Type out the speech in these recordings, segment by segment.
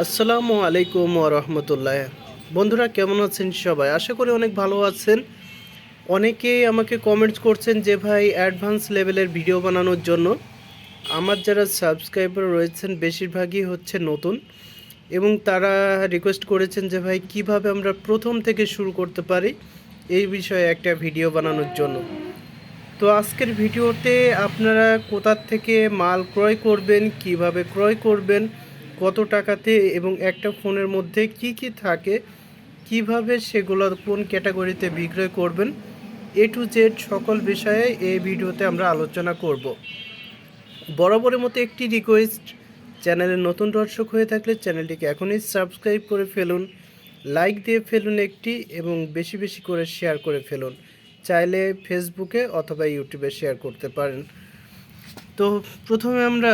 আসসালামু আলাইকুম রহমতুল্লাহ। বন্ধুরা, কেমন আছেন সবাই? আশা করি অনেক ভালো আছেন। অনেকেই আমাকে কমেন্টস করছেন যে, ভাই অ্যাডভান্স লেভেলের ভিডিও বানানোর জন্য আমার যারা সাবস্ক্রাইবার রয়েছেন, বেশিরভাগই হচ্ছে নতুন এবং তারা রিকোয়েস্ট করেছেন যে, ভাই, কীভাবে আমরা প্রথম থেকে শুরু করতে পারি এই বিষয়ে একটা ভিডিও বানানোর জন্য? তো আজকের ভিডিওতে আপনারা কোথা থেকে মাল ক্রয় করবেন, কীভাবে ক্রয় করবেন কত টাকাতে এবং একটা ফোনের মধ্যে কি কি থাকে, কীভাবে সেগুলো কোন ক্যাটাগরিতে বিক্রয় করবেন, এ টু জেড সকল বিষয়ে এই ভিডিওতে আমরা আলোচনা করব। বরাবরের মতো একটি রিকোয়েস্ট চ্যানেলের নতুন দর্শক হয়ে থাকলে চ্যানেলটিকে এখনই সাবস্ক্রাইব করে ফেলুন লাইক দিয়ে ফেলুন একটি এবং বেশি বেশি করে শেয়ার করে ফেলুন। চাইলে ফেসবুকে অথবা ইউটিউবে শেয়ার করতে পারেন। তো প্রথমে আমরা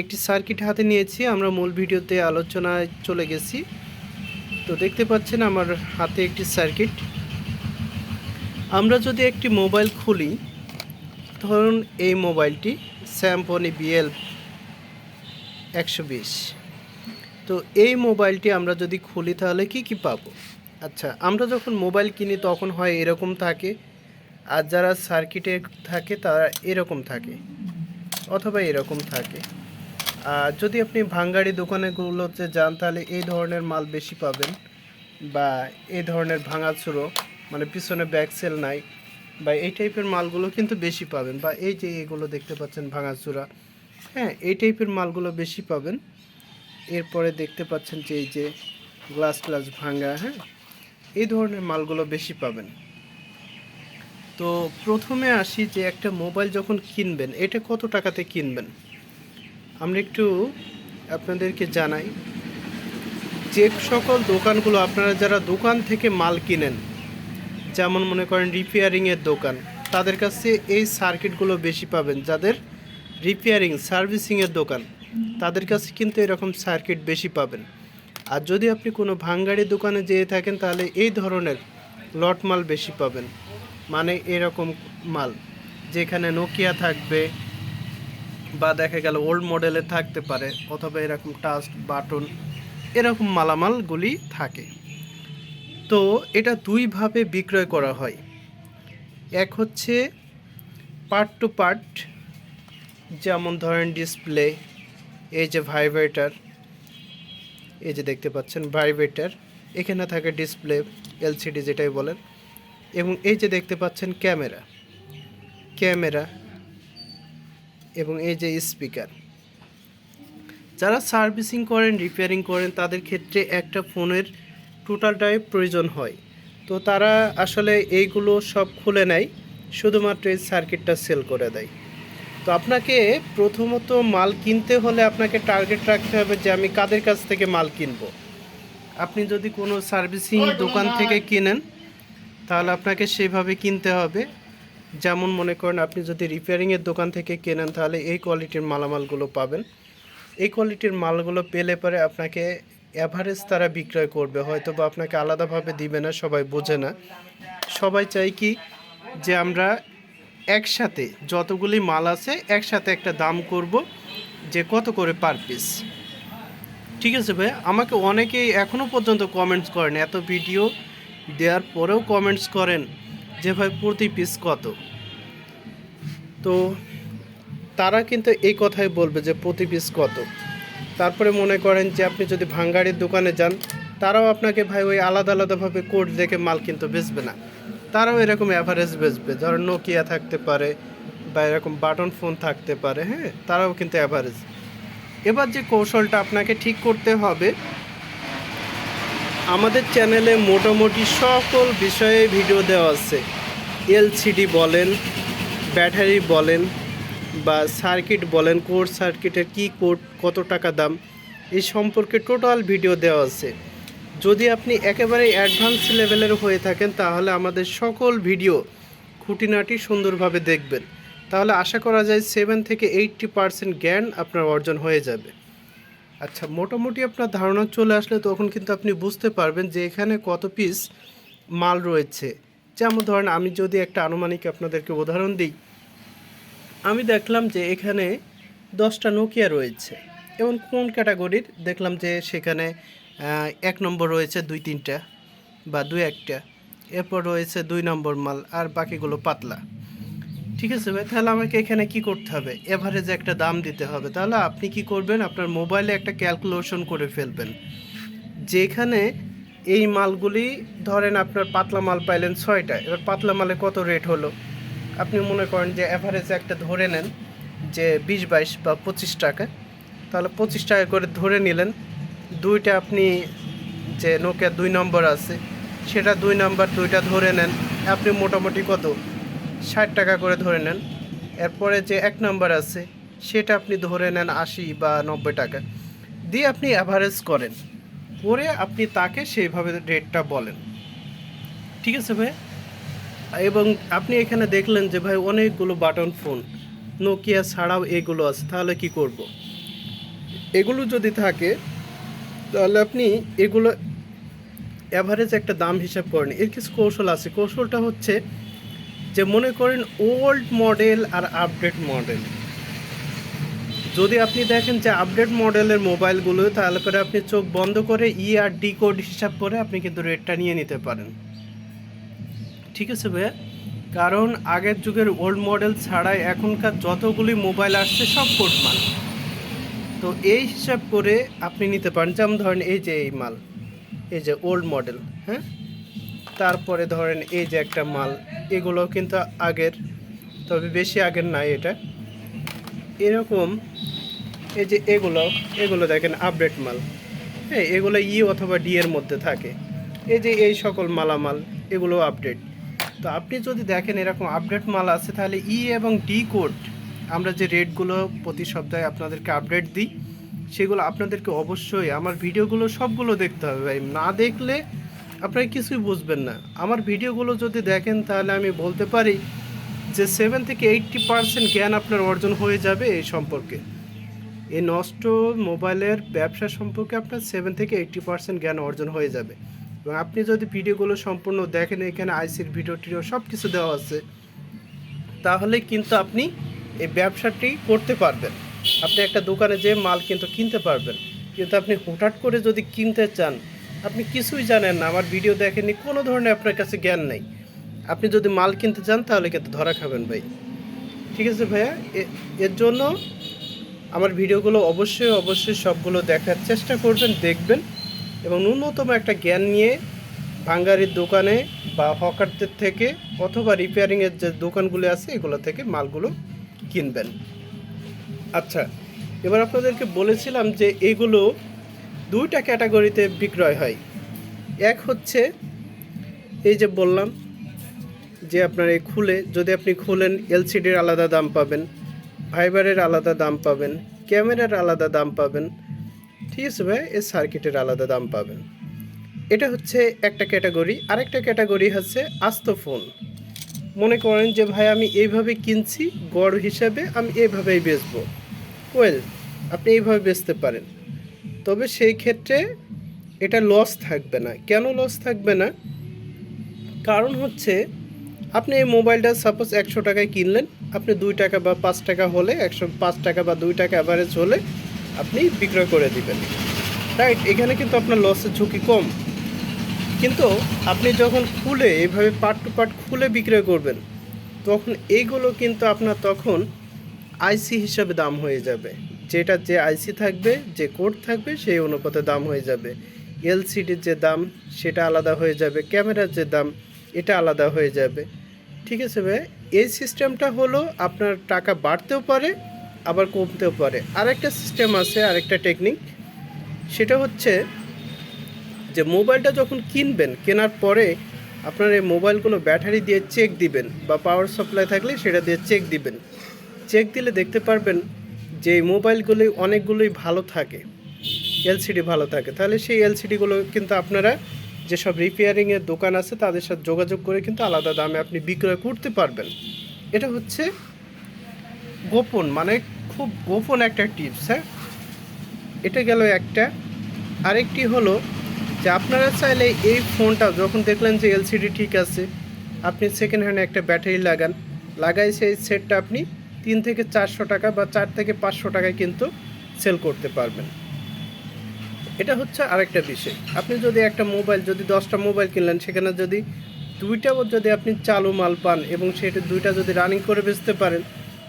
একটি সার্কিট হাতে নিয়েছি, আমরা মূল ভিডিওতে আলোচনায় চলে গেছি। তো দেখতে পাচ্ছেন আমার হাতে একটি সার্কিট। আমরা যদি একটি মোবাইল খুলি, ধরুন এই মোবাইলটি স্যামসনি বিএল একশো বিশ। তো এই মোবাইলটি আমরা যদি খুলি, তাহলে কি কি পাবো? আচ্ছা আমরা যখন মোবাইল কিনি, তখন হয় এরকম থাকে। আর যারা সার্কিটে থাকে, তারা এরকম থাকে। অথবা এরকম থাকে। আর যদি আপনি ভাঙ্গাড়ি দোকানেগুলোতে যান, তাহলে এই ধরনের মাল বেশি পাবেন বা এই ধরনের ভাঙাচুরো মানে পিছনে ব্যাক সেল নাই বা এই টাইপের মালগুলো কিন্তু বেশি পাবেন বা এই যে এগুলো দেখতে পাচ্ছেন ভাঙাচুরা হ্যাঁ এই টাইপের মালগুলো বেশি পাবেন। এরপরে দেখতে পাচ্ছেন যে এই যে গ্লাস গ্লাস ভাঙা হ্যাঁ এই ধরনের মালগুলো বেশি পাবেন। তো প্রথমে আসি যে একটা মোবাইল যখন কিনবেন, এটা কত টাকাতে কিনবেন? আমরা একটু আপনাদেরকে জানাই যে সকল দোকানগুলো আপনারা যারা দোকান থেকে মাল কিনেন, যেমন মনে করেন রিপেয়ারিংয়ের দোকান, তাদের কাছে এই সার্কিটগুলো বেশি পাবেন। যাদের রিপেয়ারিং সার্ভিসিংয়ের দোকান, তাদের কাছে কিন্তু এরকম সার্কিট বেশি পাবেন। আর যদি আপনি কোনো ভাঙ্গাড়ি দোকানে যেয়ে থাকেন, তাহলে এই ধরনের লট মাল বেশি পাবেন। মানে এরকম মাল, যেখানে নোকিয়া থাকবে বা দেখা গেল ওল্ড মডেলে থাকতে পারে অথবা এরকম টাচ বাটন এরকম মালামালগুলি থাকে। তো এটা দুইভাবে বিক্রয় করা হয়। এক হচ্ছে পার্ট টু পার্ট যেমন ধরেন ডিসপ্লে এই যে ভাইব্রেটার এই যে দেখতে পাচ্ছেন ভাইব্রেটার এখানে থাকে ডিসপ্লে এলসিডি যেটাই বলেন। এবং এই যে দেখতে পাচ্ছেন ক্যামেরা ক্যামেরা এবং এই যে স্পিকার। যারা সার্ভিসিং করেন রিপেয়ারিং করেন, তাদের ক্ষেত্রে একটা ফোনের টোটালটাই প্রয়োজন হয়। তো তারা আসলে এইগুলো সব খুলে নেয়, শুধুমাত্র এই সার্কিটটা সেল করে দেয়। তো আপনাকে প্রথমত মাল কিনতে হলে আপনাকে টার্গেট রাখতে হবে যে আমি কাদের কাছ থেকে মাল কিনবো। আপনি যদি কোনো সার্ভিসিং দোকান থেকে কিনেন তাহলে আপনাকে সেইভাবে কিনতে হবে। যেমন মনে করেন আপনি যদি রিপেয়ারিংয়ের দোকান থেকে কেনেন, তাহলে এই কোয়ালিটির মালামালগুলো পাবেন। এই কোয়ালিটির মালগুলো পেলে পরে আপনাকে অ্যাভারেজ তারা বিক্রয় করবে। হয়তো বা আপনাকে আলাদাভাবে দিবে না, সবাই বোঝে না। সবাই চাই কি? যে আমরা একসাথে যতগুলি মাল আছে, একসাথে একটা দাম করব, যে কত করে পার পিস ঠিক আছে ভাই আমাকে অনেকেই এখনও পর্যন্ত কমেন্টস করেন। এত ভিডিও দেওয়ার পরেও কমেন্টস করেন যে, ভাই, প্রতি পিস কত? তো তারা কিন্তু এই কথাই বলবে যে, প্রতি পিস কত? তারপরে মনে করেন যে, আপনি যদি ভাঙ্গাড়ির দোকানে যান, তারাও আপনাকে, ভাই, ওই আলাদা আলাদাভাবে কোড দেখে মাল কিন্তু বেচবে না। তারাও এরকম অ্যাভারেজ বেচবে। ধরেন নোকিয়া থাকতে পারে বা এরকম বাটন ফোন থাকতে পারে হ্যাঁ? তারাও কিন্তু অ্যাভারেজ এবার যে কৌশলটা আপনাকে ঠিক করতে হবে আমাদের চ্যানেলে মোটামুটি সকল বিষয়ে ভিডিও দেওয়া আছে। এলসিডি বলেন, ব্যাটারি বলেন, বা সার্কিট বলেন কোড সার্কিটের কী কোড কত টাকা দাম এই সম্পর্কে টোটাল ভিডিও দেওয়া আছে। যদি আপনি একেবারে অ্যাডভান্স লেভেলের হয়ে থাকেন, তাহলে আমাদের সকল ভিডিও খুঁটিনাটি সুন্দরভাবে দেখবেন। তাহলে আশা করা যায়, সেভেন থেকে এইটটি পারসেন্ট জ্ঞান আপনার অর্জন হয়ে যাবে। আচ্ছা মোটামুটি আপনার ধারণা চলে আসলে তখন কিন্তু আপনি বুঝতে পারবেন যে এখানে কত পিস মাল রয়েছে। যেমন ধরেন, আমি যদি একটা আনুমানিক আপনাদেরকে উদাহরণ দিই। আমি দেখলাম যে এখানে দশটা নোকিয়া রয়েছে। এবং কোন ক্যাটাগরির দেখলাম যে সেখানে এক নম্বর রয়েছে দুই তিনটা বা দুই একটা। এরপর রয়েছে দুই নম্বর মাল আর বাকিগুলো পাতলা। ঠিক আছে ভাই, তাহলে আমাকে এখানে কি করতে হবে? এভারেজ একটা দাম দিতে হবে। তাহলে আপনি কি করবেন? আপনার মোবাইলে একটা ক্যালকুলেশন করে ফেলবেন। যেখানে এই মালগুলি, ধরেন আপনার পাতলা মাল পাইলেন ছয়টা, এবার পাতলা মালে কত রেট হলো? আপনি মনে করেন যে অ্যাভারেজ একটা ধরে নেন, যে বিশ, বাইশ বা পঁচিশ টাকা। তাহলে পঁচিশ টাকা করে ধরে নিলেন। দুইটা আপনি যে নোকিয়া দুই নম্বর আছে, সেটা দুই নম্বর দুইটা ধরে নেন। আপনি মোটামুটি কত? ষাট টাকা করে ধরে নেন। এরপরে যে এক নম্বর আছে, সেটা আপনি ধরে নেন আশি বা নব্বই টাকা। দিয়ে আপনি অ্যাভারেজ করেন। করে আপনি তাকে সেইভাবে রেটটা বলেন। ঠিক আছে ভাই? এবং আপনি এখানে দেখলেন যে ভাই অনেকগুলো বাটন ফোন নোকিয়া ছাড়াও এগুলো আছে, তাহলে কি করব। এগুলো যদি থাকে, তাহলে আপনি এগুলো অ্যাভারেজ একটা দাম হিসাব করেন। এর কিছু কৌশল আছে। কৌশলটা হচ্ছে যে মনে করেন ওল্ড মডেল আর আপডেট মডেল যদি আপনি দেখেন যে আপডেট মডেলের মোবাইলগুলো তাহলে পরে আপনি চোখ বন্ধ করে ই আর ডি কোড হিসাব করে আপনি কিন্তু রেটটা নিয়ে নিতে পারেন। ঠিক আছে ভাইয়া? কারণ আগের যুগের ওল্ড মডেল ছাড়াই এখনকার যতগুলি মোবাইল আসছে সব কোড মাল। তো এই হিসাব করে আপনি নিতে পারেন। যেমন ধরেন এই যে এই মাল, এই যে ওল্ড মডেল হ্যাঁ? তারপরে ধরেন এই যে একটা মাল, এগুলো কিন্তু আগের, তবে বেশি আগের নাই এটা। এরকম এই যে এগুলো এগুলো দেখেন আপডেট মাল। হ্যাঁ এগুলো ই অথবা ডি এর মধ্যে থাকে। এই যে এই সকল মালামাল, এগুলো আপডেট তো আপনি যদি দেখেন এরকম আপডেট মাল আছে, তাহলে ই এবং ডি কোড, আমরা যে রেটগুলো প্রতি সপ্তাহে আপনাদেরকে আপডেট দিই, সেগুলো আপনাদেরকে অবশ্যই আমার ভিডিওগুলো সবগুলো দেখতে হবে ভাই। না দেখলে আপনারা কিছুই বুঝবেন না। আমার ভিডিওগুলো যদি দেখেন, তাহলে আমি বলতে পারি যে সেভেন থেকে এইট্টি পার্সেন্ট জ্ঞান আপনার অর্জন হয়ে যাবে এই সম্পর্কে। এই নষ্ট মোবাইলের ব্যবসা সম্পর্কে আপনার সেভেন থেকে এইট্টি পার্সেন্ট জ্ঞান অর্জন হয়ে যাবে। এবং আপনি যদি ভিডিওগুলো সম্পূর্ণ দেখেন, এখানে আইসির ভিডিও টিডিও সব কিছু দেওয়া আছে, তাহলে কিন্তু আপনি এই ব্যবসাটি করতে পারবেন। আপনি একটা দোকানে যে মাল কিন্তু কিনতে পারবেন। কিন্তু আপনি হঠাৎ করে যদি কিনতে চান আপনি কিছুই জানেন না, আমার ভিডিও দেখেননি, কোনো ধরনের আপনার কাছে জ্ঞান নেই। আপনি যদি মাল কিনতে চান, তাহলে কিন্তু ধরা খাবেন ভাই। ঠিক আছে ভাইয়া? এর জন্য আমার ভিডিওগুলো অবশ্যই অবশ্যই সবগুলো দেখার চেষ্টা করবেন, দেখবেন। এবং ন্যূনতম একটা জ্ঞান নিয়ে ভাঙ্গারির দোকানে বা হকারদের থেকে অথবা রিপেয়ারিংয়ের যে দোকানগুলো আছে, এগুলো থেকে মালগুলো কিনবেন। আচ্ছা এবার আপনাদেরকে বলেছিলাম যে এগুলো দুইটা ক্যাটাগরিতে বিক্রয় হয়। এক হচ্ছে এই যে বললাম যে আপনার এই খুলে, যদি আপনি খুলেন এলসিডির আলাদা দাম পাবেন ফাইবারের আলাদা দাম পাবেন, ক্যামেরার আলাদা দাম পাবেন, ঠিক আছে ভাই? এই সার্কিটের আলাদা দাম পাবেন। এটা হচ্ছে একটা ক্যাটাগরি। আরেকটা ক্যাটাগরি হচ্ছে আস্ত ফোন মনে করেন যে, ভাই, আমি এইভাবে কিনছি, গড় হিসাবে আমি এইভাবেই বেচবো। ওয়েল আপনি এইভাবে বেচতে পারেন। তবে সেই ক্ষেত্রে এটা লস থাকবে না। কেন লস থাকবে না? কারণ হচ্ছে, আপনি এই মোবাইলটা সাপোজ একশো টাকায় কিনলেন, আপনি দুই টাকা বা পাঁচ টাকা হলে, একশো পাঁচ টাকা বা দুই টাকা অ্যাভারেজ হলে আপনি বিক্রয় করে দিবেন। রাইট এখানে কিন্তু আপনার লসের ঝুঁকি কম। কিন্তু আপনি যখন খুলে এইভাবে পার্ট টু পার্ট খুলে বিক্রয় করবেন, তখন এইগুলো কিন্তু আপনার তখন আইসি হিসাবে দাম হয়ে যাবে। যেটা যে আইসি থাকবে, যে কোড থাকবে, সেই অনুপাতে দাম হয়ে যাবে। এলসিডির যে দাম, সেটা আলাদা হয়ে যাবে। ক্যামেরার যে দাম, এটা আলাদা হয়ে যাবে। ঠিক আছে ভাই? এই সিস্টেমটা হলো আপনার টাকা বাড়তেও পারে, আবার কমতেও পারে। আরেকটা সিস্টেম আছে, আরেকটা টেকনিক। সেটা হচ্ছে যে মোবাইলটা যখন কিনবেন, কেনার পরে আপনার এই মোবাইলগুলো ব্যাটারি দিয়ে চেক দিবেন বা পাওয়ার সাপ্লাই থাকলে সেটা দিয়ে চেক দিবেন। চেক দিলে দেখতে পারবেন যে মোবাইলগুলি অনেকগুলোই ভালো থাকে, এলসিডি ভালো থাকে, তাহলে সেই এলসিডিগুলো কিন্তু আপনারা যেসব রিপেয়ারিংয়ের দোকান আছে তাদের সাথে যোগাযোগ করে কিন্তু আলাদা দামে আপনি বিক্রয় করতে পারবেন। এটা হচ্ছে গোপন মানে খুব গোপন একটা টিপস হ্যাঁ? এটা গেল একটা। আরেকটি হলো যে আপনারা চাইলে এই ফোনটা যখন দেখলেন যে এলসিডি ঠিক আছে, আপনি সেকেন্ড হ্যান্ডে একটা ব্যাটারি লাগান, লাগাই সেই সেটটা আপনি তিন থেকে চারশো টাকা বা চার থেকে পাঁচশো টাকায় কিন্তু সেল করতে পারবেন। এটা হচ্ছে আরেকটা বিষয়। আপনি যদি একটা মোবাইল, যদি দশটা মোবাইল কিনলেন, সেখানে যদি দুইটাও যদি আপনি চালু মাল পান এবং সেটা দুইটা যদি রানিং করে বেচতে পারেন,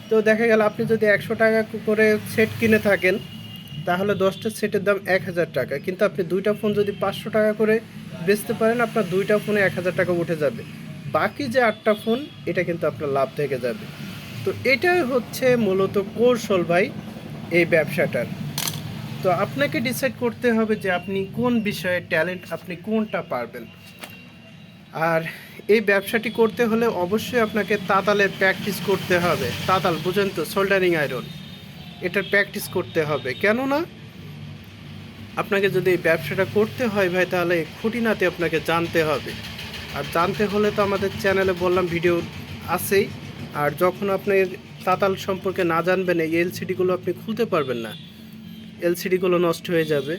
তো দেখা গেল আপনি যদি একশো টাকা করে সেট কিনে থাকেন, তাহলে দশটা সেটের দাম এক হাজার টাকা। কিন্তু আপনি দুইটা ফোন যদি পাঁচশো টাকা করে বেচতে পারেন, আপনার দুইটা ফোনে এক হাজার টাকা উঠে যাবে। বাকি যে আটটা ফোন, এটা কিন্তু আপনার লাভ থেকে যাবে। তো এটাই হচ্ছে মূলত কৌশল ভাই এই ব্যবসাটার। তো আপনাকে ডিসাইড করতে হবে যে আপনি কোন বিষয়ে ট্যালেন্ট আপনি কোনটা পারবেন। আর এই ব্যবসাটি করতে হলে অবশ্যই আপনাকে তাতালের প্র্যাকটিস করতে হবে। তাতাল, বুঝেন তো সোল্ডারিং আয়রন এটার প্র্যাকটিস করতে হবে। কেননা আপনাকে যদি এই ব্যবসাটা করতে হয় ভাই, তাহলে খুঁটিনাতে আপনাকে জানতে হবে। আর জানতে হলে তো আমাদের চ্যানেলে বললাম ভিডিও আছেই। আর যখন আপনি তাতাল সম্পর্কে না জানবেন, এই এলসিডিগুলো আপনি খুলতে পারবেন না। এলসিডিগুলো নষ্ট হয়ে যাবে।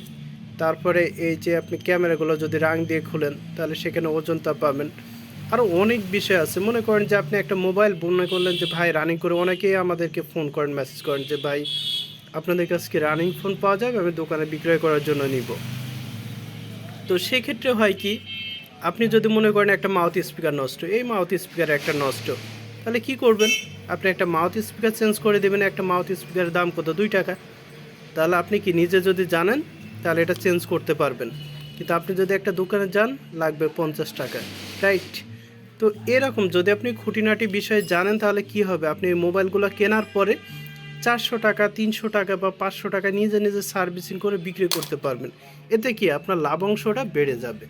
তারপরে এই যে আপনি ক্যামেরাগুলো যদি রাং দিয়ে খুলেন, তাহলে সেখানে ওজনটা পাবেন। আরও অনেক বিষয় আছে। মনে করেন যে আপনি একটা মোবাইল মনে করলেন যে, ভাই রানিং করে অনেকেই আমাদেরকে ফোন করেন মেসেজ করেন যে, ভাই, আপনাদের কাছে কি রানিং ফোন পাওয়া যাবে? আমি দোকানে বিক্রয় করার জন্য নিব। তো সেক্ষেত্রে হয় কি, আপনি যদি মনে করেন একটা মাউথ স্পিকার নষ্ট, এই মাউথ স্পিকার একটা নষ্ট। তাহলে কি করবেন? আপনি একটা মাউথ স্পিকার চেঞ্জ করে দেবেন, একটা মাউথ স্পিকারের দাম কত? দুই টাকা। তাহলে আপনি কি নিজে যদি জানেন, তাহলে এটা চেঞ্জ করতে পারবেন। কিন্তু আপনি যদি একটা দোকানে যান, লাগবে পঞ্চাশ টাকা, রাইট? তো এরকম যদি আপনি খুঁটিনাটি বিষয়ে জানেন, তাহলে কি হবে? আপনি এই মোবাইলগুলো কেনার পরে চারশো টাকা, তিনশো টাকা বা পাঁচশো টাকা নিজে নিজে সার্ভিসিং করে বিক্রি করতে পারবেন। এতে কি আপনার লাভাংশটা বেড়ে যাবে।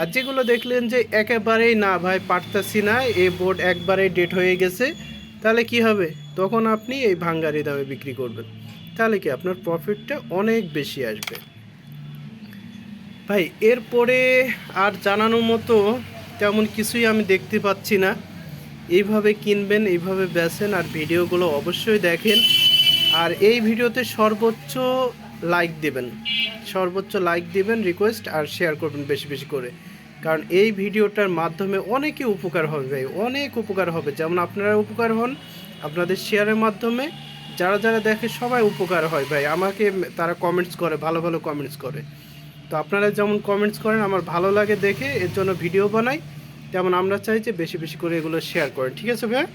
আর যেগুলো দেখলেন যে একেবারেই না ভাই, পারতাছি না, এই বোর্ড একবারেই ডেট হয়ে গেছে, তাহলে কি হবে? তখন আপনি এই ভাঙ্গারি দামে বিক্রি করবেন। তাহলে কি আপনার প্রফিটটা অনেক বেশি আসবে। ভাই, এরপরে আর জানানোর মতো তেমন কিছুই আমি দেখতে পাচ্ছি না। এইভাবে কিনবেন, এইভাবে বেচেন আর ভিডিওগুলো অবশ্যই দেখেন। আর এই ভিডিওতে সর্বোচ্চ লাইক দেবেন। সর্বোচ্চ লাইক দেবেন রিকোয়েস্ট আর শেয়ার করবেন বেশি বেশি করে। কারণ এই ভিডিওটার মাধ্যমে অনেকই উপকার হবে ভাই, অনেক উপকার হবে। যেমন আপনারা উপকার হন, আপনাদের শেয়ারের মাধ্যমে যারা যারা দেখে সবাই উপকার হয় ভাই। আমাকে তারা কমেন্টস করে, ভালো ভালো কমেন্টস করে। তো আপনারা যেমন কমেন্টস করেন, আমার ভালো লাগে দেখে, এর জন্য ভিডিও বানাই। তেমন আমরা চাই যে বেশি বেশি করে এগুলো শেয়ার করেন। ঠিক আছে ভাই